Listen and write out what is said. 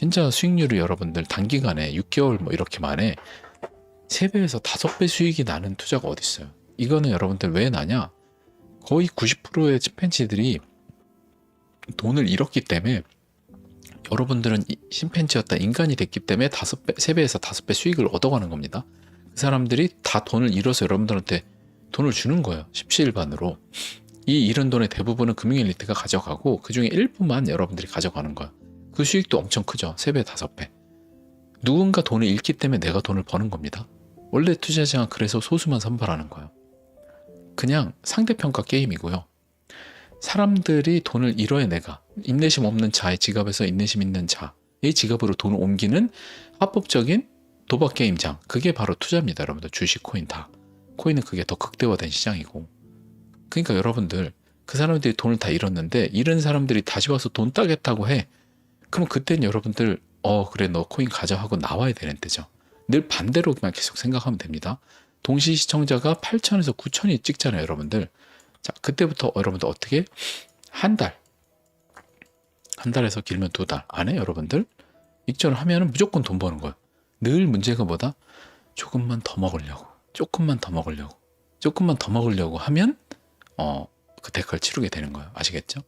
진짜 수익률이 여러분들 단기간에 6개월 뭐 이렇게 만에 3배에서 5배 수익이 나는 투자가 어디 있어요? 이거는 여러분들 왜 나냐? 거의 90%의 침팬지들이 돈을 잃었기 때문에 여러분들은 이- 침팬지였다 인간이 됐기 때문에 다섯 배, 세 배에서 다섯 배 수익을 얻어가는 겁니다. 그 사람들이 다 돈을 잃어서 여러분들한테 돈을 주는 거예요. 십시일반으로. 이 잃은 돈의 대부분은 금융 엘리트가 가져가고 그 중에 일부만 여러분들이 가져가는 거야. 그 수익도 엄청 크죠. 세 배, 다섯 배. 누군가 돈을 잃기 때문에 내가 돈을 버는 겁니다. 원래 투자장은 그래서 소수만 선발하는 거예요. 그냥 상대평가 게임이고요. 사람들이 돈을 잃어야 내가 인내심 없는 자의 지갑에서 인내심 있는 자의 지갑으로 돈을 옮기는 합법적인 도박 게임장 그게 바로 투자입니다 여러분들 주식 코인 다 코인은 그게 더 극대화된 시장이고 그러니까 여러분들 그 사람들이 돈을 다 잃었는데 잃은 사람들이 다시 와서 돈 따겠다고 해 그럼 그때는 여러분들 어 그래 너 코인 가져 하고 나와야 되는 때죠 늘 반대로만 계속 생각하면 됩니다 동시 시청자가 8천에서 9천이 찍잖아요 여러분들 자, 그때부터 여러분들 어떻게 한 달, 한 달에서 길면 두 달 안에 여러분들 익절을 하면은 무조건 돈 버는 거예요. 늘 문제가 뭐다? 조금만 더 먹으려고, 조금만 더 먹으려고, 조금만 더 먹으려고 하면 어, 그 대가를 치르게 되는 거예요. 아시겠죠?